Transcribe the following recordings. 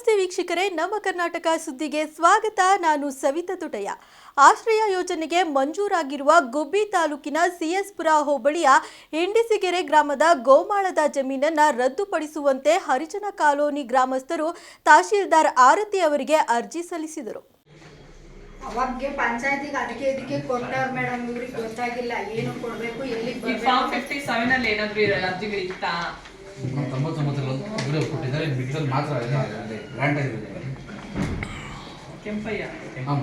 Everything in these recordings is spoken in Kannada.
ನಮಸ್ತೆ ವೀಕ್ಷಕರೇ ನಮ್ಮ ಕರ್ನಾಟಕ ಸುದ್ದಿಗೆ ಸ್ವಾಗತ. ನಾನು ಸವಿತಾ ತುಟಯ್ಯ. ಆಶ್ರಯ ಯೋಜನೆಗೆ ಮಂಜೂರಾಗಿರುವ ಗುಬ್ಬಿ ತಾಲೂಕಿನ ಸಿಎಸ್ಪುರ ಹೋಬಳಿಯ ಹಿಂಡಿಸಿಗೆರೆ ಗ್ರಾಮದ ಗೋಮಾಳದ ಜಮೀನನ್ನು ರದ್ದುಪಡಿಸುವಂತೆ ಹರಿಜನ ಕಾಲೋನಿ ಗ್ರಾಮಸ್ಥರು ತಹಶೀಲ್ದಾರ್ ಆರತಿ ಅವರಿಗೆ ಅರ್ಜಿ ಸಲ್ಲಿಸಿದರು. ಅವಾಗ್ಗೆ ಪಂಚಾಯತಿಗೆ ಅದಕ್ಕೆ ಇದಕ್ಕೆ ಕೊಟ್ಟವ್ರ ಮೇಡಮ್ ಇವ್ರಿಗೆ ಗೊತ್ತಾಗಿಲ್ಲ ಏನು ಕೊಡ್ಬೇಕು ಎಲ್ಲಿ ಫಾರ್ಮ್ ಫಿಫ್ಟಿ ಸೆವೆನ್ ಅಲ್ಲಿ ಏನಾದ್ರು ಇರಲ್ಲ ಅರ್ಜಿಗಳು ಇತ್ತಾ ತೊಂಬತ್ತೊಂಬತ್ತರಲ್ಲಿ ಒಂದು ಮಾತ್ರ ಕೆಂಪಯ್ಯ. ಹಾಂ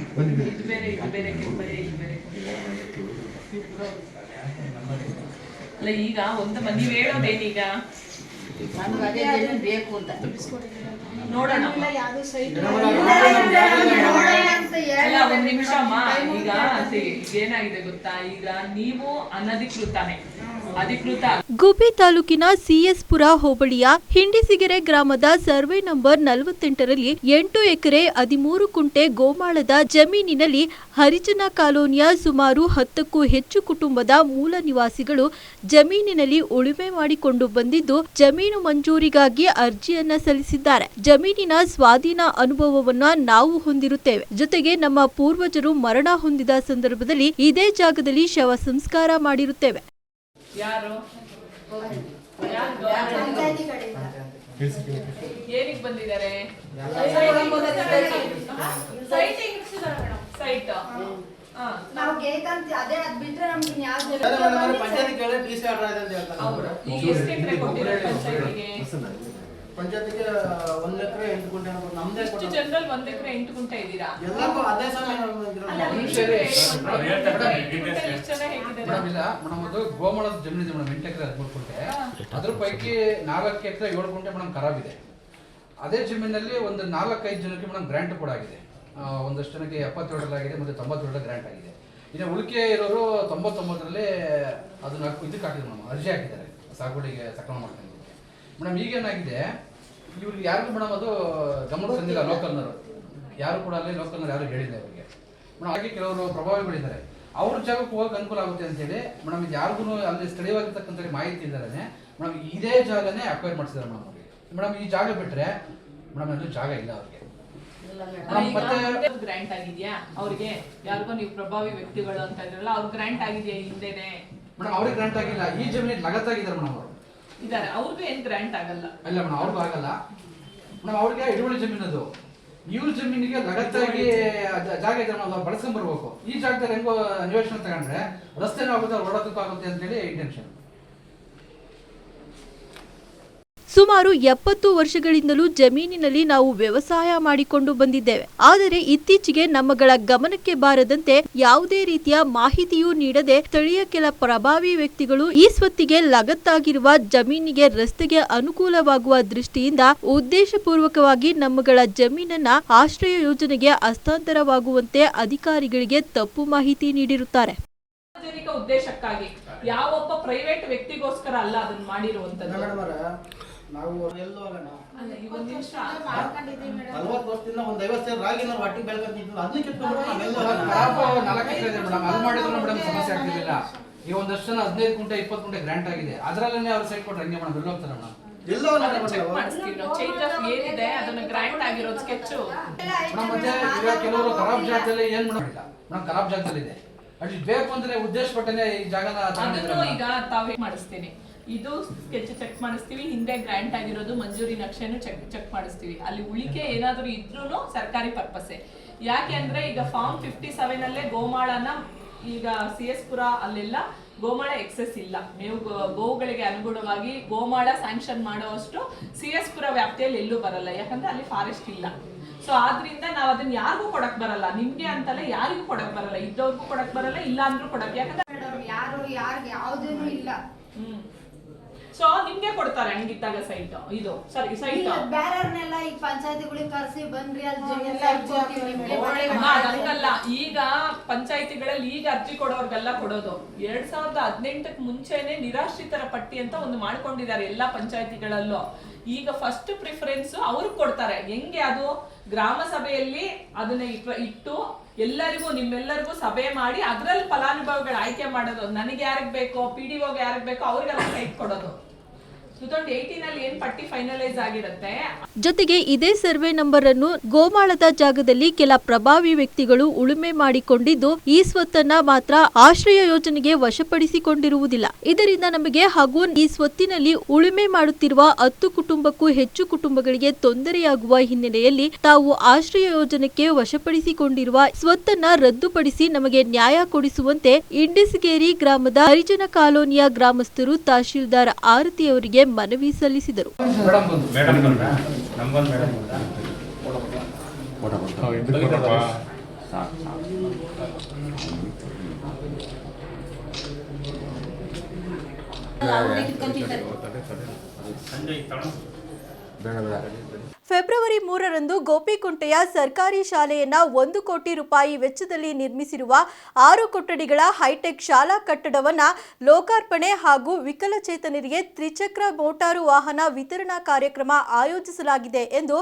ಇದು ಬೇರೆ ಇದು ಬೇರೆ ಕೆಂಪಯ್ಯ ಇದು ಬೇರೆ ಅಲ್ಲ ಈಗ ಒಂದು ಮ- ನೀವ್ ಹೇಳೋದೇನೀಗ ನೋಡೋಣ. ಇಲ್ಲ, ಯಾವ್ದು ಸೈಟ್ ಅಲ್ಲ ಒಂದ್ ನಿಮಿಷ ಅಮ್ಮ. ಈಗ ಏನಾಗಿದೆ ಗೊತ್ತಾ? ಈಗ ನೀವು ಅನಧಿಕೃತನೇ. ಗುಬ್ಬಿ ತಾಲೂಕಿನ ಸಿಎಸ್ಪುರ ಹೋಬಳಿಯ ಹಿಂಡಿಸಿಗೆರೆ ಗ್ರಾಮದ ಸರ್ವೆ ನಂಬರ್ ನಲವತ್ತೆಂಟರಲ್ಲಿ ಎಂಟು ಎಕರೆ ಹದಿಮೂರು ಕುಂಟೆ ಗೋಮಾಳದ ಜಮೀನಿನಲ್ಲಿ ಹರಿಜನ ಕಾಲೋನಿಯ ಸುಮಾರು ಹತ್ತಕ್ಕೂ ಹೆಚ್ಚು ಕುಟುಂಬದ ಮೂಲ ನಿವಾಸಿಗಳು ಜಮೀನಿನಲ್ಲಿ ಉಳುಮೆ ಮಾಡಿಕೊಂಡು ಬಂದಿದ್ದು, ಜಮೀನು ಮಂಜೂರಿಗಾಗಿ ಅರ್ಜಿಯನ್ನ ಸಲ್ಲಿಸಿದ್ದಾರೆ. ಜಮೀನಿನ ಸ್ವಾಧೀನ ಅನುಭವವನ್ನ ನಾವು ಹೊಂದಿರುತ್ತೇವೆ. ಜೊತೆಗೆ ನಮ್ಮ ಪೂರ್ವಜರು ಮರಣ ಹೊಂದಿದ ಸಂದರ್ಭದಲ್ಲಿ ಇದೇ ಜಾಗದಲ್ಲಿ ಶವ ಸಂಸ್ಕಾರ ಮಾಡಿರುತ್ತೇವೆ. ಯಾರು ಏನಿಗ್ ಬಂದಿದ್ದಾರೆ ಸೈಟ್ ನಾವು ಗೇಟ್ ಅಂತ ಅದೇ ಅದ್ ಬಿಟ್ರೆ ನಮ್ಗೆ ಯಾವ್ದು ಪಂಚಾಯತಿ ಕೇಳಿದ್ರೆ ಡಿ ಸಿ ಆರ್ಡರ್ ಆಯ್ತು ಅಂತ ಹೇಳ್ತಾರೆ ಈಗ ಎಷ್ಟು ಎಕರೆ ಕೊಟ್ಟಿದ್ದಾರೆ ಪಂಚಾಯತಿಗೆ ಪಂಚಾಯತಿಗೆ ಒಂದ್ ಎಕರೆ ಎಂಟು ಗುಂಟೆ ಅನ್ಬೋದು. ನಮ್ದೇ ಜನರಲ್ಲಿ ಒಂದ್ ಎಕರೆ ಎಂಟು ಗುಂಟೆ ಇದ್ದೀರಾ? ಎಲ್ಲಕ್ಕೂ ಅದೇ ಸಮಯ ಇರೋದು. ಅಲ್ಲ, ನಿಮಿಷ ಇಷ್ಟು ಇರಿ. ಎಕರೆ ಎಂಟು ಗುಂಟೆ ಎಷ್ಟು ಜನ ಹೇಗಿದ್ದಾರೆ? ಮೇಡಮ್ ಇಲ್ಲ ಮೇಡಮ್ ಅದು ಗೋಮಳದ ಜಮೀನು ಇದೆ ಮೇಡಮ್ ಎಂಟು ಎಕರೆ ಹದಿಮೂರು ಗುಂಟೆ ಅದ್ರ ಪೈಕಿ ನಾಲ್ಕು ಎಕರೆ ಏಳು ಗುಂಟೆ ಮೇಡಮ್ ಖರಾಬ್ ಇದೆ. ಅದೇ ಜಮೀನಲ್ಲಿ ಒಂದು ನಾಲ್ಕೈದು ಜನಕ್ಕೆ ಮೇಡಮ್ ಗ್ರ್ಯಾಂಟ್ ಕೂಡ ಆಗಿದೆ. ಆ, ಒಂದಷ್ಟು ಜನಕ್ಕೆ ಎಪ್ಪತ್ತೇಳರಾಗಿದೆ ಮತ್ತು ತೊಂಬತ್ತೇಳರ ಗ್ರ್ಯಾಂಟ್ ಆಗಿದೆ. ಇನ್ನು ಉಳಿಕೆ ಇರೋರು ತೊಂಬತ್ತೊಂಬತ್ತರಲ್ಲಿ ಅದನ್ನ ಇದಕ್ಕೆ ಹಾಕಿದ್ರು ಮೇಡಮ್ ಅರ್ಜಿ ಹಾಕಿದ್ದಾರೆ ಸಾಗುವಳಿಗೆ ಸಕ್ರಮ ಮಾಡ್ಕೊಂಡು ಮೇಡಮ್ ಈಗೇನಾಗಿದೆ ಇವ್ರಿಗೆ ಯಾರಿಗೂ ಮೇಡಮ್ ಅದು ಗಮನ ತಂದಿಲ್ಲ ಲೋಕಲ್ನವರು ಯಾರು ಕೂಡ ಅಲ್ಲಿ ಲೋಕಲ್ನವ್ರು ಯಾರು ಹೇಳಿಲ್ಲ ಅವರಿಗೆ. ಮೇಡಮ್ ಹಾಗೆ ಕೆಲವರು ಪ್ರಭಾವಿಗಳಿದ್ದಾರೆ. ಅವ್ರ ಜಾಗಕ್ಕೆ ಹೋಗಕ್ಕೆ ಅನುಕೂಲ ಆಗುತ್ತೆ ಅಂತೇಳಿ ಮೇಡಮ್ ಇದು ಯಾರಿಗೂ ಅಲ್ಲಿ ಸ್ಥಳೀಯವಾಗಿರ್ತಕ್ಕಂಥ ಮಾಹಿತಿ ಇದ್ದಾರೆ ಮೇಡಮ್ ಇದೇ ಜಾಗನೇ ಅಕ್ವೈರ್ ಮಾಡಿಸಿದ್ದಾರೆ ಮೇಡಮ್ ಅವ್ರಿಗೆ ಮೇಡಮ್ ಈ ಜಾಗ ಬಿಟ್ರೆ ಮೇಡಮ್ ಎಲ್ಲೂ ಜಾಗ ಇಲ್ಲ ಅವ್ರಿಗೆ. ಗ್ರಾಂಟ್ ಆಗಿದ್ಯಾ? ಅವ್ರಿಗೆ ಯಾರಿಗೋ ನೀವು ಪ್ರಭಾವಿ ವ್ಯಕ್ತಿಗಳು ಅಂತ ಇದ್ರಲ್ಲ ಅವ್ರ ಗ್ರಾಂಟ್ ಆಗಿದೆಯಾ ಹಿಂದೆನೆ? ಮೇಡಮ್ ಅವ್ರಿಗೆ ಗ್ರಾಂಟ್ ಆಗಿಲ್ಲ. ಈ ಜಮೀನಿಗೆ ಲಗತ್ತಾಗಿದ್ದಾರೆ ಮೇಡಮ್ ಅವರು. ಇದಾರೆ ಅವ್ರಿಗೂ ಏನ್ ಗ್ರಾಂಟ್ ಆಗಲ್ಲ. ಇಲ್ಲ ಮೇಡಮ್, ಅವ್ರಿಗೂ ಆಗಲ್ಲ. ಮೇಡಮ್, ಅವ್ರಿಗೆ ಜಮೀನು ಅದು ಇವ್ರ ಜಮೀನಿಗೆ ಲಗತ್ತಾಗಿ ಜಾಗ ಇದೆ ನಾವು ಬಳಸ್ಕೊಂಡ್ ಬರ್ಬೇಕು. ಈ ಜಾಗದಲ್ಲಿ ಹೆಂಗೋ ನಿವೇಶನ ತಗೊಂಡ್ರೆ ರಸ್ತೆನೂ ಆಗುತ್ತೆ ಓಡೋದಕ್ಕೂ ಆಗುತ್ತೆ ಅಂತೇಳಿ ಇಂಟೆನ್ಷನ್ ಸುಮಾರು ಎಪ್ಪತ್ತು ವರ್ಷಗಳಿಂದಲೂ ಜಮೀನಿನಲ್ಲಿ ನಾವು ವ್ಯವಸಾಯ ಮಾಡಿಕೊಂಡು ಬಂದಿದ್ದೇವೆ. ಆದರೆ ಇತ್ತೀಚೆಗೆ ನಮ್ಮಗಳ ಗಮನಕ್ಕೆ ಬಾರದಂತೆ ಯಾವುದೇ ರೀತಿಯ ಮಾಹಿತಿಯೂ ನೀಡದೆ ಸ್ಥಳೀಯ ಕೆಲ ಪ್ರಭಾವಿ ವ್ಯಕ್ತಿಗಳು ಈ ಸ್ವತ್ತಿಗೆ ಲಗತ್ತಾಗಿರುವ ಜಮೀನಿಗೆ ರಸ್ತೆಗೆ ಅನುಕೂಲವಾಗುವ ದೃಷ್ಟಿಯಿಂದ ಉದ್ದೇಶಪೂರ್ವಕವಾಗಿ ನಮ್ಮಗಳ ಜಮೀನನ್ನ ಆಶ್ರಯ ಯೋಜನೆಗೆ ಹಸ್ತಾಂತರವಾಗುವಂತೆ ಅಧಿಕಾರಿಗಳಿಗೆ ತಪ್ಪು ಮಾಹಿತಿ ನೀಡಿರುತ್ತಾರೆ. ಉದ್ದೇಶಕ್ಕಾಗಿ ಯಾವೊಬ್ಬ ಪ್ರೈವೇಟ್ ವ್ಯಕ್ತಿಗೋಸ್ಕರ ಅಲ್ಲ ಅದನ್ನ ಮಾಡಿರುವಂತದ್ದು? ಮೇಡಮ್ ಅವರೇ, ನಾವು ಎಲ್ಲೋ ನಲ್ವತ್ತು ವರ್ಷದಿಂದ ಒಂದು ಐವತ್ತು ರಾಗಿನ ರಾಗಿ ನಾವು ಹೊಟ್ಟಿಗೆ ಬೆಳ್ಕೊಂತಿದ್ವಿ ಅದನ್ನ ಕಿತ್ಕೊಂಡು ನಾವೆಲ್ಲ ನಾಲ್ಕು ಎಕರೆ ಇದೆ ಮೇಡಮ್ ಅದು ಮಾಡಿದ್ರು ಮೇಡಮ್ ಸಮಸ್ಯೆ ಆಗ್ತಿರ್ಲಿಲ್ಲ. ಈಗ ಒಂದಷ್ಟು ಜನ ಹದಿನೈದು ಕುಂಟೆ ಇಪ್ಪತ್ತು ಕುಂಟೆ ಗ್ರಾಂಟ್ ಆಗಿದೆ. ಅದರಲ್ಲೇ ಅವ್ರು ಸೈಟ್ ಕೊಟ್ರೆ ಹಂಗೆ ಮೇಡಮ್. ಎಲ್ಲಿ ಹೋಗ್ತಾರೆ ಮೇಡಮ್. ಎಲ್ಲೋ ಏನಿದೆ ಅದನ್ನ ಗ್ರಾಂಟ್ ಆಗಿರೋ ಸ್ಕೆಚ್ ಮೇಡಮ್ ಮತ್ತೆ ಈಗ ಕೆಲವರು ಖರಾಬ್ ಜಾಗದಲ್ಲಿ ಏನ್ ಮೇಡಮ್ ಖರಾಬ್ ಜಾಗದಲ್ಲಿ ಇದೆ ಬೇಕು ಅಂದ್ರೆ ಉದ್ದೇಶ ಪಟ್ಟನೆ ಈ ಜಾಗನ ಈಗ ತಾವೇ ಮಾಡಿಸ್ತೀನಿ. ಇದು ಸ್ಕೆಚ್ ಚೆಕ್ ಮಾಡಿಸ್ತೀವಿ. ಹಿಂದೆ ಗ್ರಾಂಟ್ ಆಗಿರೋದು ಮಂಜೂರಿ ನಕ್ಷೆನು ಚೆಕ್ ಚೆಕ್ ಮಾಡಿಸ್ತೀವಿ. ಅಲ್ಲಿ ಉಳಿಕೆ ಏನಾದರೂ ಇದ್ರೂ ಸರ್ಕಾರಿ ಪರ್ಪಸ್ಸೆ ಯಾಕೆ ಅಂದರೆ ಈಗ ಫಾರ್ಮ್ ಫಿಫ್ಟಿ ಸೆವೆನ್ ಅಲ್ಲೇ ಗೋಮಾಳನ ಈಗ ಸಿ ಎಸ್ ಪುರ ಅಲ್ಲೆಲ್ಲ ಗೋಮಾಳ ಎಕ್ಸೆಸ್ ಇಲ್ಲ. ಮೇವು ಗೋವುಗಳಿಗೆ ಅನುಗುಣವಾಗಿ ಗೋಮಾಳ ಸ್ಯಾಂಕ್ಷನ್ ಮಾಡುವಷ್ಟು ಸಿ ಎಸ್ ಪುರ ವ್ಯಾಪ್ತಿಯಲ್ಲಿ ಎಲ್ಲೂ ಬರಲ್ಲ. ಯಾಕಂದ್ರೆ ಅಲ್ಲಿ ಫಾರೆಸ್ಟ್ ಇಲ್ಲ. ಸೊ ಆದ್ರಿಂದ ನಾವು ಅದನ್ನ ಯಾರಿಗೂ ಕೊಡಕ್ ಬರಲ್ಲ. ನಿಮ್ಗೆ ಅಂತಲ್ಲ ಯಾರಿಗೂ ಕೊಡಕ್ ಬರಲ್ಲ. ಇದ್ದವ್ರಿಗೂ ಕೊಡಕ್ ಬರಲ್ಲ ಇಲ್ಲ ಅಂದ್ರೂ ಕೊಡಕ್ ಯಾಕಂದ್ರೆ ಯಾರು ಯಾರ್ಗೆ ಯಾವ್ದೇನು ಇಲ್ಲ. ಹ್ಮ್. ಸೊ ನಿಮ್ಗೆ ಕೊಡ್ತಾರೆ ಹಂಗಿದ್ದಾಗ ಸೈಟ್ ಇದು ಸರಿ ಸೈಟ್ ಬೇರೆಯವ್ರನ್ನೆಲ್ಲ ಈಗ ಪಂಚಾಯತಿಗಳಿಗೆ ಕರೆಸಿ ಮಾಡಿ. ಹಂಗಲ್ಲ ಈಗ ಪಂಚಾಯತಿಗಳಲ್ಲಿ ಈಗ ಅರ್ಜಿ ಕೊಡೋರ್ಗೆಲ್ಲ ಕೊಡೋದು. ಎರಡ್ ಸಾವಿರದ ಹದಿನೆಂಟಕ್ ಮುಂಚೆನೆ ನಿರಾಶ್ರಿತರ ಪಟ್ಟಿ ಅಂತ ಒಂದು ಮಾಡ್ಕೊಂಡಿದ್ದಾರೆ ಎಲ್ಲಾ ಪಂಚಾಯತಿಗಳಲ್ಲೂ. ಈಗ ಫಸ್ಟ್ ಪ್ರಿಫರೆನ್ಸ್ ಅವ್ರಿಗೆ ಕೊಡ್ತಾರೆ. ಹೆಂಗೆ ಅದು? ಗ್ರಾಮ ಸಭೆಯಲ್ಲಿ ಅದನ್ನ ಇಟ್ಟ- ಇಟ್ಟು ಎಲ್ಲರಿಗೂ ನಿಮ್ಮೆಲ್ಲರಿಗೂ ಸಭೆ ಮಾಡಿ ಅದ್ರಲ್ಲಿ ಫಲಾನುಭವಿಗಳು ಆಯ್ಕೆ ಮಾಡೋದು. ನನಗೆ ಯಾರಿಗ್ ಬೇಕೋ ಪಿ ಡಿ ಯಾರಿಗ್ ಬೇಕೋ ಅವ್ರಿಗೆಲ್ಲ ಸೈಟ್ ಕೊಡೋದು. ಜೊತೆಗೆ ಇದೇ ಸರ್ವೆ ನಂಬರ್ ಅನ್ನು ಗೋಮಾಳದ ಜಾಗದಲ್ಲಿ ಕೆಲ ಪ್ರಭಾವಿ ವ್ಯಕ್ತಿಗಳು ಉಳುಮೆ ಮಾಡಿಕೊಂಡಿದ್ದು, ಈ ಸ್ವತ್ತನ್ನ ಮಾತ್ರ ಆಶ್ರಯ ಯೋಜನೆಗೆ ವಶಪಡಿಸಿಕೊಂಡಿರುವುದಿಲ್ಲ. ಇದರಿಂದ ನಮಗೆ ಹಾಗೂ ಈ ಸ್ವತ್ತಿನಲ್ಲಿ ಉಳುಮೆ ಮಾಡುತ್ತಿರುವ ಹತ್ತು ಕುಟುಂಬಕ್ಕೂ ಹೆಚ್ಚು ಕುಟುಂಬಗಳಿಗೆ ತೊಂದರೆಯಾಗುವ ಹಿನ್ನೆಲೆಯಲ್ಲಿ ತಾವು ಆಶ್ರಯ ಯೋಜನೆಗೆ ವಶಪಡಿಸಿಕೊಂಡಿರುವ ಸ್ವತ್ತನ್ನ ರದ್ದುಪಡಿಸಿ ನಮಗೆ ನ್ಯಾಯ ಕೊಡಿಸುವಂತೆ ಇಂಡಿಸ್ಗೇರಿ ಗ್ರಾಮದ ಹರಿಜನ ಕಾಲೋನಿಯ ಗ್ರಾಮಸ್ಥರು ತಹಶೀಲ್ದಾರ್ ಆರತಿ ಅವರಿಗೆ ಮನವಿ ಸಲ್ಲಿಸಿದರು. ಸಂಜಯ್ ತಗೊಂಡು ಫೆಬ್ರವರಿ ಮೂರರಂದು ಗೋಪಿಕುಂಟೆಯ ಸರ್ಕಾರಿ ಶಾಲೆಯನ್ನ ಒಂದು ಕೋಟಿ ರೂಪಾಯಿ ವೆಚ್ಚದಲ್ಲಿ ನಿರ್ಮಿಸಿರುವ ಆರು ಕೊಠಡಿಗಳ ಹೈಟೆಕ್ ಶಾಲಾ ಕಟ್ಟಡವನ್ನ ಲೋಕಾರ್ಪಣೆ ಹಾಗೂ ವಿಕಲಚೇತನರಿಗೆ ತ್ರಿಚಕ್ರ ಮೋಟಾರು ವಾಹನ ವಿತರಣಾ ಕಾರ್ಯಕ್ರಮ ಆಯೋಜಿಸಲಾಗಿದೆ ಎಂದು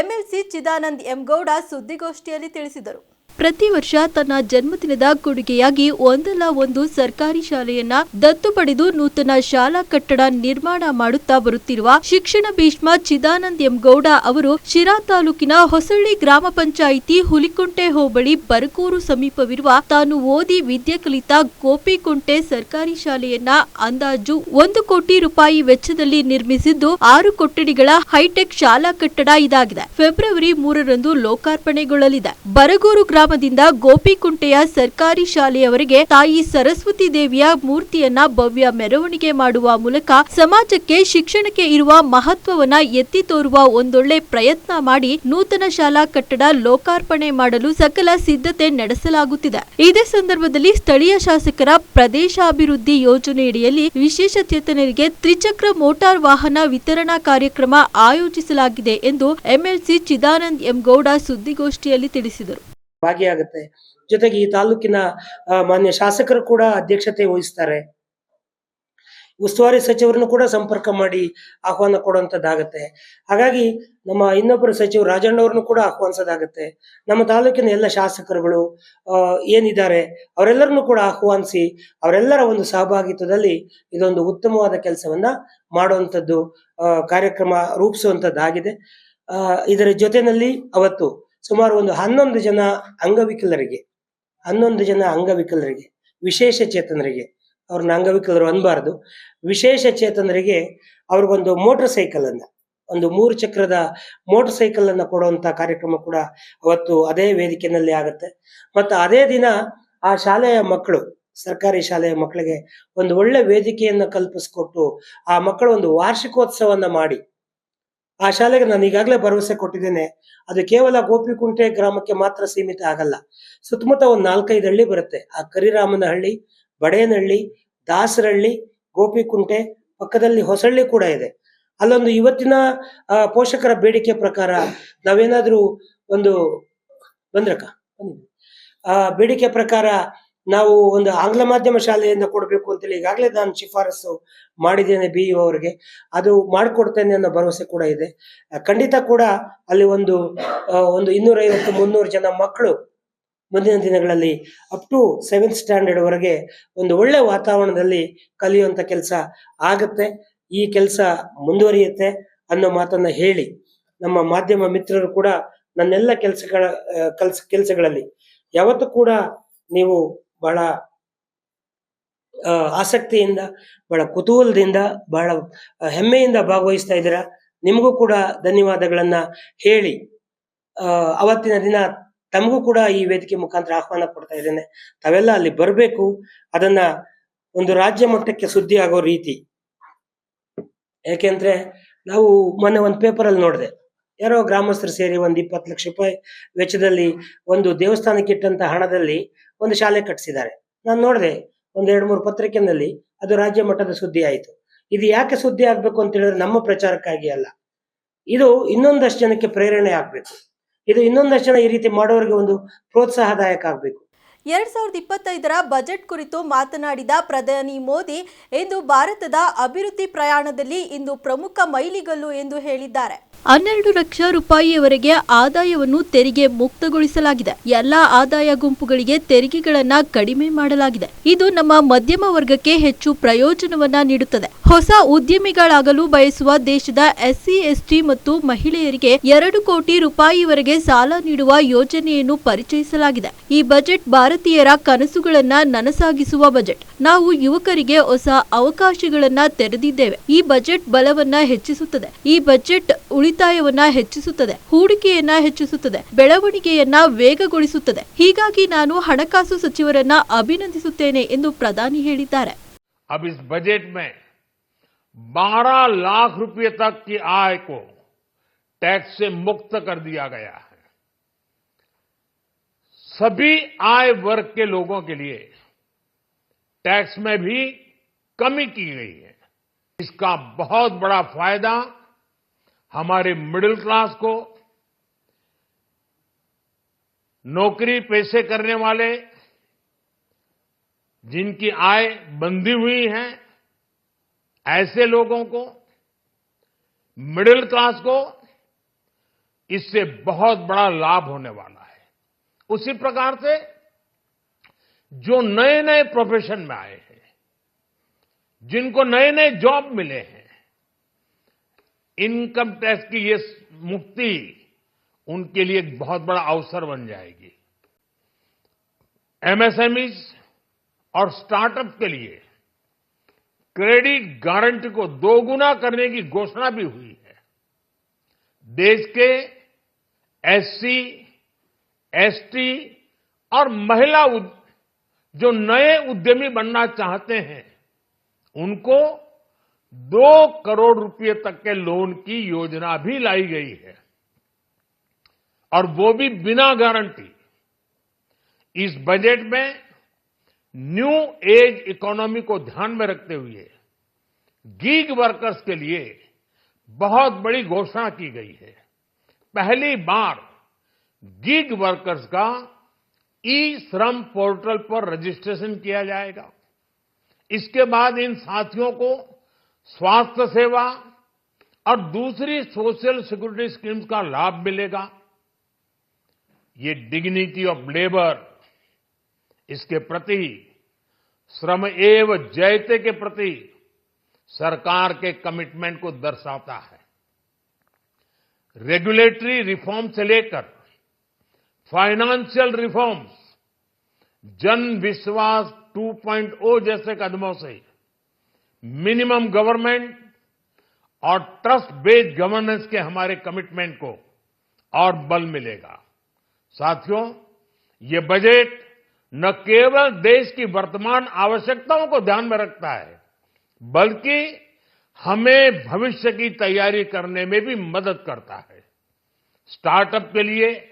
ಎಂಎಲ್ಸಿ ಚಿದಾನಂದ್ ಎಂಗೌಡ ಸುದ್ದಿಗೋಷ್ಠಿಯಲ್ಲಿ ತಿಳಿಸಿದರು. ಪ್ರತಿ ವರ್ಷ ತನ್ನ ಜನ್ಮದಿನದ ಕೊಡುಗೆಯಾಗಿ ಒಂದಲ್ಲ ಒಂದು ಸರ್ಕಾರಿ ಶಾಲೆಯನ್ನ ದತ್ತು ಪಡೆದು ನೂತನ ಶಾಲಾ ಕಟ್ಟಡ ನಿರ್ಮಾಣ ಮಾಡುತ್ತಾ ಬರುತ್ತಿರುವ ಶಿಕ್ಷಣ ಭೀಷ್ಮ ಚಿದಾನಂದ್ ಎಂ ಗೌಡ ಅವರು ಶಿರಾ ತಾಲೂಕಿನ ಹೊಸಳ್ಳಿ ಗ್ರಾಮ ಪಂಚಾಯಿತಿ ಹುಲಿಕುಂಟೆ ಹೋಬಳಿ ಬರಕೂರು ಸಮೀಪವಿರುವ ತಾನು ಓದಿ ವಿದ್ಯೆ ಕಲಿತ ಗೋಪಿಕುಂಟೆ ಸರ್ಕಾರಿ ಶಾಲೆಯನ್ನ ಅಂದಾಜು ಒಂದು ಕೋಟಿ ರೂಪಾಯಿ ವೆಚ್ಚದಲ್ಲಿ ನಿರ್ಮಿಸಿದ್ದು ಆರು ಕೊಠಡಿಗಳ ಹೈಟೆಕ್ ಶಾಲಾ ಕಟ್ಟಡ ಇದಾಗಿದೆ. ಫೆಬ್ರವರಿ ಮೂರರಂದು ಲೋಕಾರ್ಪಣೆಗೊಳ್ಳಲಿದೆ. ಬರಗೂರು ಗ್ರಾಮದಿಂದ ಗೋಪಿಕುಂಟೆಯ ಸರ್ಕಾರಿ ಶಾಲೆಯವರೆಗೆ ತಾಯಿ ಸರಸ್ವತಿ ದೇವಿಯ ಮೂರ್ತಿಯನ್ನ ಭವ್ಯ ಮೆರವಣಿಗೆ ಮಾಡುವ ಮೂಲಕ ಸಮಾಜಕ್ಕೆ ಶಿಕ್ಷಣಕ್ಕೆ ಇರುವ ಮಹತ್ವವನ್ನ ಎತ್ತಿ ತೋರುವ ಒಂದೊಳ್ಳೆ ಪ್ರಯತ್ನ ಮಾಡಿ ನೂತನ ಶಾಲಾ ಕಟ್ಟಡ ಲೋಕಾರ್ಪಣೆ ಮಾಡಲು ಸಕಲ ಸಿದ್ಧತೆ ನಡೆಸಲಾಗುತ್ತಿದೆ. ಇದೇ ಸಂದರ್ಭದಲ್ಲಿ ಸ್ಥಳೀಯ ಶಾಸಕರ ಪ್ರದೇಶಾಭಿವೃದ್ಧಿ ಯೋಜನೆಯಡಿಯಲ್ಲಿ ವಿಶೇಷ ಚೇತನರಿಗೆ ತ್ರಿಚಕ್ರ ಮೋಟಾರ್ ವಾಹನ ವಿತರಣಾ ಕಾರ್ಯಕ್ರಮ ಆಯೋಜಿಸಲಾಗಿದೆ ಎಂದು ಎಂಎಲ್ಸಿ ಚಿದಾನಂದ್ ಎಂ ಗೌಡ ಸುದ್ದಿಗೋಷ್ಠಿಯಲ್ಲಿ ತಿಳಿಸಿದರು. ಭಾಗಿಯಾಗುತ್ತೆ. ಜೊತೆಗೆ ಈ ತಾಲೂಕಿನ ಮಾನ್ಯ ಶಾಸಕರು ಕೂಡ ಅಧ್ಯಕ್ಷತೆ ವಹಿಸ್ತಾರೆ. ಉಸ್ತುವಾರಿ ಸಚಿವರನ್ನು ಕೂಡ ಸಂಪರ್ಕ ಮಾಡಿ ಆಹ್ವಾನ ಕೊಡುವಂಥದ್ದಾಗತ್ತೆ ಹಾಗಾಗಿ ನಮ್ಮ ಇನ್ನೊಬ್ಬರು ಸಚಿವ ರಾಜಣ್ಣವ್ರನ್ನು ಕೂಡ ಆಹ್ವಾನಿಸೋದಾಗತ್ತೆ. ನಮ್ಮ ತಾಲೂಕಿನ ಎಲ್ಲ ಶಾಸಕರುಗಳು ಏನಿದ್ದಾರೆ ಅವರೆಲ್ಲರನ್ನು ಕೂಡ ಆಹ್ವಾನಿಸಿ ಅವರೆಲ್ಲರ ಒಂದು ಸಹಭಾಗಿತ್ವದಲ್ಲಿ ಇದೊಂದು ಉತ್ತಮವಾದ ಕೆಲಸವನ್ನ ಮಾಡುವಂಥದ್ದು ಕಾರ್ಯಕ್ರಮ ರೂಪಿಸುವಂಥದ್ದಾಗಿದೆ ಇದರ ಜೊತೆಯಲ್ಲಿ ಅವತ್ತು ಸುಮಾರು ಒಂದು ಹನ್ನೊಂದು ಜನ ಅಂಗವಿಕಲರಿಗೆ, ಹನ್ನೊಂದು ಜನ ಅಂಗವಿಕಲರಿಗೆ, ವಿಶೇಷ ಚೇತನರಿಗೆ, ಅವ್ರನ್ನ ಅಂಗವಿಕಲರು ಅನ್ಬಾರ್ದು. ವಿಶೇಷ ಚೇತನರಿಗೆ ಅವ್ರಿಗೊಂದು ಮೋಟರ್ ಸೈಕಲ್ ಅನ್ನ, ಒಂದು ಮೂರು ಚಕ್ರದ ಮೋಟರ್ ಸೈಕಲ್ ಅನ್ನ ಕೊಡುವಂತ ಕಾರ್ಯಕ್ರಮ ಕೂಡ ಅವತ್ತು ಅದೇ ವೇದಿಕೆಯಲ್ಲಿ ಆಗುತ್ತೆ. ಮತ್ತು ಅದೇ ದಿನ ಆ ಶಾಲೆಯ ಮಕ್ಕಳು, ಸರ್ಕಾರಿ ಶಾಲೆಯ ಮಕ್ಕಳಿಗೆ ಒಂದು ಒಳ್ಳೆ ವೇದಿಕೆಯನ್ನು ಕಲ್ಪಿಸ್ಕೊಟ್ಟು ಆ ಮಕ್ಕಳು ಒಂದು ವಾರ್ಷಿಕೋತ್ಸವನ್ನ ಮಾಡಿ ಆ ಶಾಲೆಗೆ ನಾನು ಈಗಾಗಲೇ ಭರವಸೆ ಕೊಟ್ಟಿದ್ದೇನೆ. ಅದು ಕೇವಲ ಗೋಪಿಕುಂಟೆ ಗ್ರಾಮಕ್ಕೆ ಮಾತ್ರ ಸೀಮಿತ ಆಗಲ್ಲ. ಸುತ್ತಮುತ್ತ ಒಂದು ನಾಲ್ಕೈದು ಹಳ್ಳಿ ಬರುತ್ತೆ. ಆ ಕರಿರಾಮನಹಳ್ಳಿ, ಬಡೇನಹಳ್ಳಿ, ದಾಸರಹಳ್ಳಿ, ಗೋಪಿಕುಂಟೆ, ಪಕ್ಕದಲ್ಲಿ ಹೊಸಳ್ಳಿ ಕೂಡ ಇದೆ. ಅಲ್ಲೊಂದು ಇವತ್ತಿನ ಪೋಷಕರ ಬೇಡಿಕೆ ಪ್ರಕಾರ ನಾವೇನಾದ್ರೂ ಒಂದು, ಬಂದ್ರಕ್ಕ? ಆ, ಬೇಡಿಕೆ ಪ್ರಕಾರ ನಾವು ಒಂದು ಆಂಗ್ಲ ಮಾಧ್ಯಮ ಶಾಲೆಯಿಂದ ಕೊಡಬೇಕು ಅಂತೇಳಿ ಈಗಾಗಲೇ ನಾನು ಶಿಫಾರಸು ಮಾಡಿದ್ದೇನೆ ಬಿ ಇ ಅವರಿಗೆ. ಅದು ಮಾಡಿಕೊಡ್ತೇನೆ ಅನ್ನೋ ಭರವಸೆ ಕೂಡ ಇದೆ. ಖಂಡಿತ ಕೂಡ ಅಲ್ಲಿ ಒಂದು ಒಂದು ಇನ್ನೂರೈವತ್ತು, ಮುನ್ನೂರು ಜನ ಮಕ್ಕಳು ಮುಂದಿನ ದಿನಗಳಲ್ಲಿ ಅಪ್ ಟು ಸೆವೆಂತ್ ಸ್ಟ್ಯಾಂಡರ್ಡ್ ವರೆಗೆ ಒಂದು ಒಳ್ಳೆ ವಾತಾವರಣದಲ್ಲಿ ಕಲಿಯುವಂಥ ಕೆಲಸ ಆಗುತ್ತೆ. ಈ ಕೆಲಸ ಮುಂದುವರಿಯುತ್ತೆ ಅನ್ನೋ ಮಾತನ್ನ ಹೇಳಿ ನಮ್ಮ ಮಾಧ್ಯಮ ಮಿತ್ರರು ಕೂಡ ನನ್ನೆಲ್ಲ ಕೆಲಸಗಳ ಕೆಲಸ, ಕೆಲಸಗಳಲ್ಲಿ. ಯಾವತ್ತೂ ಕೂಡ ನೀವು ಬಹಳ ಆಸಕ್ತಿಯಿಂದ, ಬಹಳ ಕುತೂಹಲದಿಂದ, ಬಹಳ ಹೆಮ್ಮೆಯಿಂದ ಭಾಗವಹಿಸ್ತಾ ಇದ್ದೀರಾ? ನಿಮಗೂ ಕೂಡ ಧನ್ಯವಾದಗಳನ್ನ ಹೇಳಿ. ಅವತ್ತಿನ ದಿನ ತಮಗೂ ಕೂಡ ಈ ವೇದಿಕೆ ಮುಖಾಂತರ ಆಹ್ವಾನ ಕೊಡ್ತಾ ಇದ್ದೇನೆ. ತಾವೆಲ್ಲ ಅಲ್ಲಿ ಬರಬೇಕು. ಅದನ್ನ ಒಂದು ರಾಜ್ಯ ಮಟ್ಟಕ್ಕೆ ಸುದ್ದಿ ಆಗೋ ರೀತಿ ಯಾಕೆಂದ್ರೆ ನಾವು ಮೊನ್ನೆ ಒಂದು ಪೇಪರ್ ಅಲ್ಲಿ ನೋಡಿದೆ. ಯಾರೋ ಗ್ರಾಮಸ್ಥರು ಸೇರಿ ಒಂದು ಇಪ್ಪತ್ತು ಲಕ್ಷ ರೂಪಾಯಿ ವೆಚ್ಚದಲ್ಲಿ ಒಂದು ದೇವಸ್ಥಾನಕ್ಕೆ ಇಟ್ಟಂತ ಹಣದಲ್ಲಿ ಒಂದು ಶಾಲೆ ಕಟ್ಟಿಸಿದ್ದಾರೆ ನಾನು ನೋಡಿದೆ ಒಂದ್ ಎರಡು ಮೂರು ಪತ್ರಿಕೆನಲ್ಲಿ ಅದು ರಾಜ್ಯ ಮಟ್ಟದ ಸುದ್ದಿ ಆಯಿತು. ಇದು ಯಾಕೆ ಸುದ್ದಿ ಆಗ್ಬೇಕು ಅಂತ ಹೇಳಿದ್ರೆ ನಮ್ಮ ಪ್ರಚಾರಕ್ಕಾಗಿ ಅಲ್ಲ. ಇದು ಇನ್ನೊಂದಷ್ಟು ಜನಕ್ಕೆ ಪ್ರೇರಣೆ ಆಗ್ಬೇಕು. ಇದು ಇನ್ನೊಂದಷ್ಟು ಜನ ಈ ರೀತಿ ಮಾಡೋರಿಗೆ ಒಂದು ಪ್ರೋತ್ಸಾಹದಾಯಕ ಆಗ್ಬೇಕು. ಎರಡ್ ಸಾವಿರದ ಇಪ್ಪತ್ತೈದರ ಬಜೆಟ್ ಕುರಿತು ಮಾತನಾಡಿದ ಪ್ರಧಾನಿ ಮೋದಿ, ಇಂದು ಭಾರತದ ಅಭಿವೃದ್ಧಿ ಪ್ರಯಾಣದಲ್ಲಿ ಇಂದು ಪ್ರಮುಖ ಮೈಲಿಗಲ್ಲು ಎಂದು ಹೇಳಿದ್ದಾರೆ. ಹನ್ನೆರಡು ಲಕ್ಷ ರೂಪಾಯಿಯವರೆಗೆ ಆದಾಯವನ್ನು ತೆರಿಗೆ ಮುಕ್ತಗೊಳಿಸಲಾಗಿದೆ. ಎಲ್ಲಾ ಆದಾಯ ಗುಂಪುಗಳಿಗೆ ತೆರಿಗೆಗಳನ್ನ ಕಡಿಮೆ ಮಾಡಲಾಗಿದೆ. ಇದು ನಮ್ಮ ಮಧ್ಯಮ ವರ್ಗಕ್ಕೆ ಹೆಚ್ಚು ಪ್ರಯೋಜನವನ್ನ ನೀಡುತ್ತದೆ. ಹೊಸ ಉದ್ಯಮಿಗಳಾಗಲು ಬಯಸುವ ದೇಶದ ಎಸ್ಸಿ, ಎಸ್ಟಿ ಮತ್ತು ಮಹಿಳೆಯರಿಗೆ ಎರಡು ಕೋಟಿ ರೂಪಾಯಿವರೆಗೆ ಸಾಲ ನೀಡುವ ಯೋಜನೆಯನ್ನು ಪರಿಚಯಿಸಲಾಗಿದೆ. ಈ ಬಜೆಟ್ ಭಾರತೀಯರ ಕನಸುಗಳನ್ನ ನನಸಾಗಿಸುವ ಬಜೆಟ್ ನಾವು ಯುವಕರಿಗೆ ಹೊಸ ಅವಕಾಶಗಳನ್ನ ತೆರೆದಿದ್ದೇವೆ ಈ ಬಜೆಟ್ ಬಲವನ್ನ ಹೆಚ್ಚಿಸುತ್ತದೆ ಈ ಬಜೆಟ್ ಉಳಿತಾಯವನ್ನ ಹೆಚ್ಚಿಸುತ್ತದೆ ಹೂಡಿಕೆಯನ್ನ ಹೆಚ್ಚಿಸುತ್ತದೆ ಬೆಳವಣಿಗೆಯನ್ನ ವೇಗಗೊಳಿಸುತ್ತದೆ ಹೀಗಾಗಿ ನಾನು ಹಣಕಾಸು ಸಚಿವರನ್ನ ಅಭಿನಂದಿಸುತ್ತೇನೆ ಎಂದು ಪ್ರಧಾನಿ ಹೇಳಿದ್ದಾರೆ अब इस बजट में 12 लाख रुपए तक की आय को टैक्स से मुक्त कर दिया गया है सभी आय वर्ग के लोगों के लिए टैक्स में भी कमी की गई है। इसका बहुत बड़ा फ़ायदा हमारे मिडिल क्लास को, नौकरी पेशे करने वाले, जिनकी आय बंधी हुई है, ऐसे लोगों को, मिडिल क्लास को इससे बहुत बड़ा लाभ होने वाला है। उसी प्रकार से जो नए नए प्रोफेशन में आए हैं जिनको नए नए जॉब मिले हैं इनकम टैक्स की ये मुक्ति उनके लिए एक बहुत बड़ा अवसर बन जाएगी। एमएसएमईज और स्टार्टअप के लिए क्रेडिट गारंटी को दोगुना करने की घोषणा भी हुई है। देश के एससी, एसटी और महिला जो नए उद्यमी बनना चाहते हैं, उनको दो करोड़ रुपए तक के लोन की योजना भी लाई गई है। और वो भी बिना गारंटी। इस बजट में न्यू एज इकोनॉमी को ध्यान में रखते हुए गीग वर्कर्स के लिए बहुत बड़ी घोषणा की गई है। पहली बार गीग वर्कर्स का ई श्रम पोर्टल पर रजिस्ट्रेशन किया जाएगा। इसके बाद इन साथियों को स्वास्थ्य सेवा और दूसरी सोशल सिक्योरिटी स्कीम्स का लाभ मिलेगा। ये डिग्निटी ऑफ़ लेबर इसके प्रति, श्रम एव जयते के प्रति सरकार के कमिटमेंट को दर्शाता है। रेगुलेटरी रिफॉर्म से लेकर फाइनेंशियल रिफॉर्म्स जन विश्वास 2.0 जैसे कदमों से। मिनिमम गवर्नमेंट और ट्रस्ट बेस्ड गवर्नेंस के हमारे कमिटमेंट को और बल मिलेगा। साथियों, ये बजट न केवल देश की वर्तमान आवश्यकताओं को ध्यान में रखता है, बल्कि हमें भविष्य की तैयारी करने में भी मदद करता है। स्टार्टअप के लिए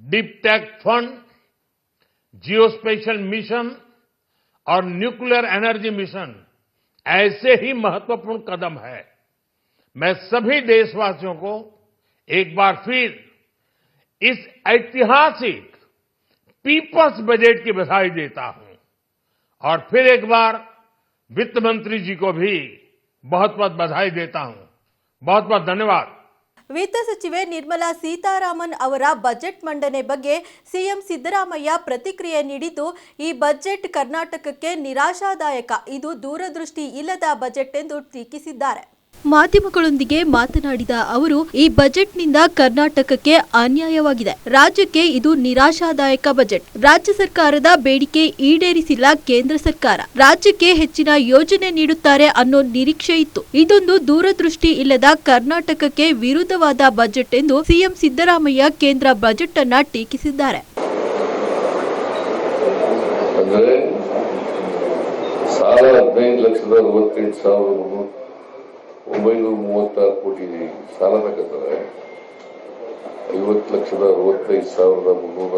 deep tech fund, geospatial mission और न्यूक्लियर एनर्जी मिशन ऐसे ही महत्वपूर्ण कदम है। मैं सभी देशवासियों को एक बार फिर इस ऐतिहासिक पीपल्स बजट की बधाई देता हूँ। और फिर एक बार वित्त मंत्री जी को भी बहुत बहुत बधाई देता हूँ। बहुत बहुत धन्यवाद। ವಿತ್ತ ಸಚಿವೆ ನಿರ್ಮಲಾ ಸೀತಾರಾಮನ್ ಅವರ ಬಜೆಟ್ ಮಂಡನೆ ಬಗ್ಗೆ ಸಿಎಂ ಸಿದ್ದರಾಮಯ್ಯ ಪ್ರತಿಕ್ರಿಯೆ ನೀಡಿದ್ದು, ಈ ಬಜೆಟ್ ಕರ್ನಾಟಕಕ್ಕೆ ನಿರಾಶಾದಾಯಕ. ಇದು ದೂರದೃಷ್ಟಿ ಇಲ್ಲದ ಬಜೆಟ್ ಎಂದು ಟೀಕಿಸಿದ್ದಾರೆ. ಮಾಧ್ಯಮಗಳೊಂದಿಗೆ ಮಾತನಾಡಿದ ಅವರು, ಈ ಬಜೆಟ್ನಿಂದ ಕರ್ನಾಟಕಕ್ಕೆ ಅನ್ಯಾಯವಾಗಿದೆ. ರಾಜ್ಯಕ್ಕೆ ಇದು ನಿರಾಶಾದಾಯಕ ಬಜೆಟ್. ರಾಜ್ಯ ಸರ್ಕಾರದ ಬೇಡಿಕೆ ಈಡೇರಿಸಿಲ್ಲ ಕೇಂದ್ರ ಸರ್ಕಾರ. ರಾಜ್ಯಕ್ಕೆ ಹೆಚ್ಚಿನ ಯೋಜನೆ ನೀಡುತ್ತಾರೆ ಅನ್ನೋ ನಿರೀಕ್ಷೆ ಇತ್ತು. ಇದೊಂದು ದೂರದೃಷ್ಟಿ ಇಲ್ಲದ ಕರ್ನಾಟಕಕ್ಕೆ ವಿರುದ್ಧವಾದ ಬಜೆಟ್ ಎಂದು ಸಿಎಂ ಸಿದ್ದರಾಮಯ್ಯ ಕೇಂದ್ರ ಬಜೆಟ್ ಅನ್ನ ಟೀಕಿಸಿದ್ದಾರೆ ಸಾವಿರದ ಒಂಬೈನೂರ ಮೂವತ್ತಾರು ಕೋಟಿ ಸಾಲ ತಗೋತಾರೆ ಐವತ್ತು ಲಕ್ಷದ ಅರವತ್ತೈದು ಸಾವಿರದ ಮುನ್ನೂರ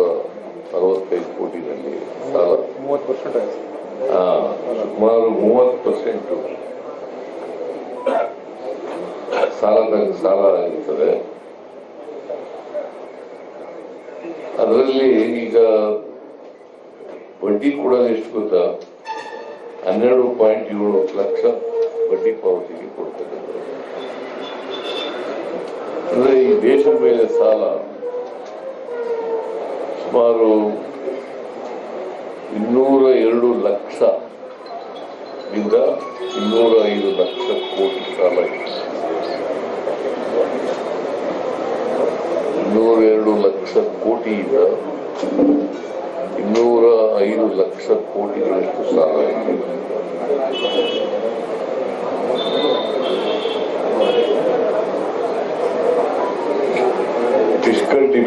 ಅರವತ್ತೈದು ಕೋಟಿನಲ್ಲಿ ಸಾಲ. ಮೂವತ್ತು ಪರ್ಸೆಂಟ್ ಸುಮಾರು ಮೂವತ್ತು ಪರ್ಸೆಂಟ್ ಸಾಲ ಸಾಲ ಆಗಿರ್ತದೆ ಅದರಲ್ಲಿ ಈಗ ಬಡ್ಡಿ ಕೂಡ ಎಷ್ಟು ಗೊತ್ತಾ? ಹನ್ನೆರಡು ಪಾಯಿಂಟ್ ಏಳು ಲಕ್ಷ ಬಡ್ಡಿ ಪಾವತಿಗೆ ಕೊಡ್ತಕ್ಕಂಥದ್ದು ಅಂದ್ರೆ ಈ ದೇಶದ ಮೇಲೆ ಸಾಲ ಸುಮಾರು ಇನ್ನೂರ ಎರಡು ಲಕ್ಷ ಇಂದ ಇನ್ನೂರ ಐದು ಲಕ್ಷ ಕೋಟಿ ಸಾಲ ಇದೆ. ಇನ್ನೂರ ಎರಡು ಲಕ್ಷ ಕೋಟಿಯಿಂದ ಇನ್ನೂರ ಐದು ಲಕ್ಷ ಕೋಟಿಗಳಷ್ಟು ಸಾಲ ಇದೆ.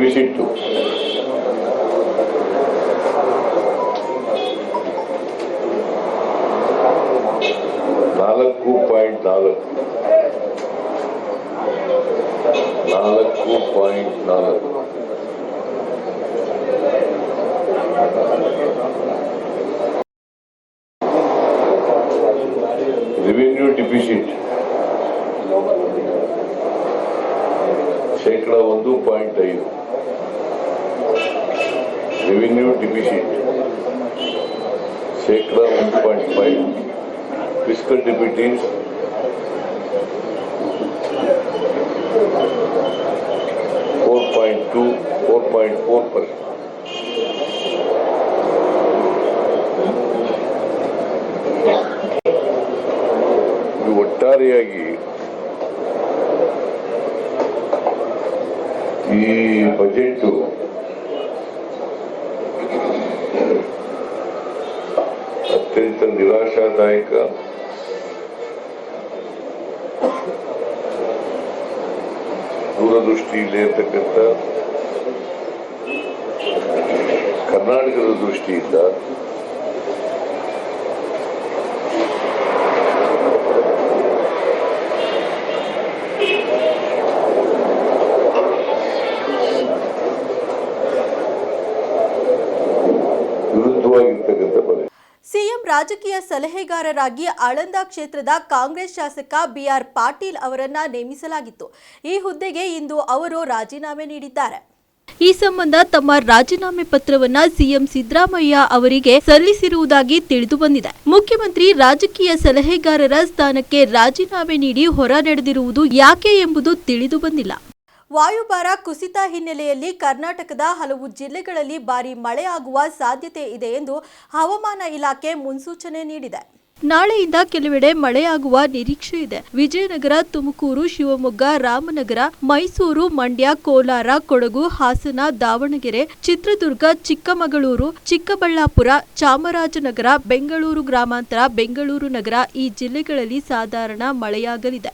ಫಿಸ್ಕಲ್ ಡಿಫಿಸಿಟ್ ನಾಲ್ಕು ಪಾಯಿಂಟ್ ನಾಲ್ಕು ನಾಲ್ಕು ಪಾಯಿಂಟ್ ನಾಲ್ಕು ರೆವಿನ್ಯೂ ಡಿಫಿಸಿಟ್ ಶೇಕಡ ಒಂದು ಪಾಯಿಂಟ್ ಐದು ರೆವಿನ್ಯೂ ಡಿಫಿಸಿಟ್ ಶೇಕಡ ಒಂದು point five fiscal deficit four point two four point four percent ಇದು ಒಟ್ಟಾರೆಯಾಗಿ ಈ ಬಜೆಟ್ ಅತ್ಯಂತ ನಿರಾಶಾದಾಯಕ ದೂರದೃಷ್ಟಿಯಲ್ಲಿ ಇರ್ತಕ್ಕಂಥ ಕರ್ನಾಟಕದ ದೃಷ್ಟಿಯಿಂದ ವಿರುದ್ಧವಾಗಿರ್ತಕ್ಕಂಥ ಸಿಎಂ ರಾಜಕೀಯ ಸಲಹೆಗಾರರಾಗಿ ಆಳಂದ ಕ್ಷೇತ್ರದ ಕಾಂಗ್ರೆಸ್ ಶಾಸಕ ಬಿಆರ್ ಪಾಟೀಲ್ ಅವರನ್ನ ನೇಮಿಸಲಾಗಿತ್ತು. ಈ ಹುದ್ದೆಗೆ ಇಂದು ಅವರು ರಾಜೀನಾಮೆ ನೀಡಿದ್ದಾರೆ. ಈ ಸಂಬಂಧ ತಮ್ಮ ರಾಜೀನಾಮೆ ಪತ್ರವನ್ನ ಸಿಎಂ ಸಿದ್ದರಾಮಯ್ಯ ಅವರಿಗೆ ಸಲ್ಲಿಸಿರುವುದಾಗಿ ತಿಳಿದು ಬಂದಿದೆ. ಮುಖ್ಯಮಂತ್ರಿ ರಾಜಕೀಯ ಸಲಹೆಗಾರರ ಸ್ಥಾನಕ್ಕೆ ರಾಜೀನಾಮೆ ನೀಡಿ ಹೊರ ನಡೆದಿರುವುದು ಯಾಕೆ ಎಂಬುದು ತಿಳಿದು ಬಂದಿಲ್ಲ. ವಾಯುಭಾರ ಕುಸಿತ ಹಿನ್ನೆಲೆಯಲ್ಲಿ ಕರ್ನಾಟಕದ ಹಲವು ಜಿಲ್ಲೆಗಳಲ್ಲಿ ಭಾರಿ ಮಳೆಯಾಗುವ ಸಾಧ್ಯತೆ ಇದೆ ಎಂದು ಹವಾಮಾನ ಇಲಾಖೆ ಮುನ್ಸೂಚನೆ ನೀಡಿದೆ. ನಾಳೆಯಿಂದ ಕೆಲವೆಡೆ ಮಳೆಯಾಗುವ ನಿರೀಕ್ಷೆ ಇದೆ. ವಿಜಯನಗರ, ತುಮಕೂರು, ಶಿವಮೊಗ್ಗ, ರಾಮನಗರ, ಮೈಸೂರು, ಮಂಡ್ಯ, ಕೋಲಾರ, ಕೊಡಗು, ಹಾಸನ, ದಾವಣಗೆರೆ, ಚಿತ್ರದುರ್ಗ, ಚಿಕ್ಕಮಗಳೂರು, ಚಿಕ್ಕಬಳ್ಳಾಪುರ, ಚಾಮರಾಜನಗರ, ಬೆಂಗಳೂರು ಗ್ರಾಮಾಂತರ, ಬೆಂಗಳೂರು ನಗರ ಈ ಜಿಲ್ಲೆಗಳಲ್ಲಿ ಸಾಧಾರಣ ಮಳೆಯಾಗಲಿದೆ.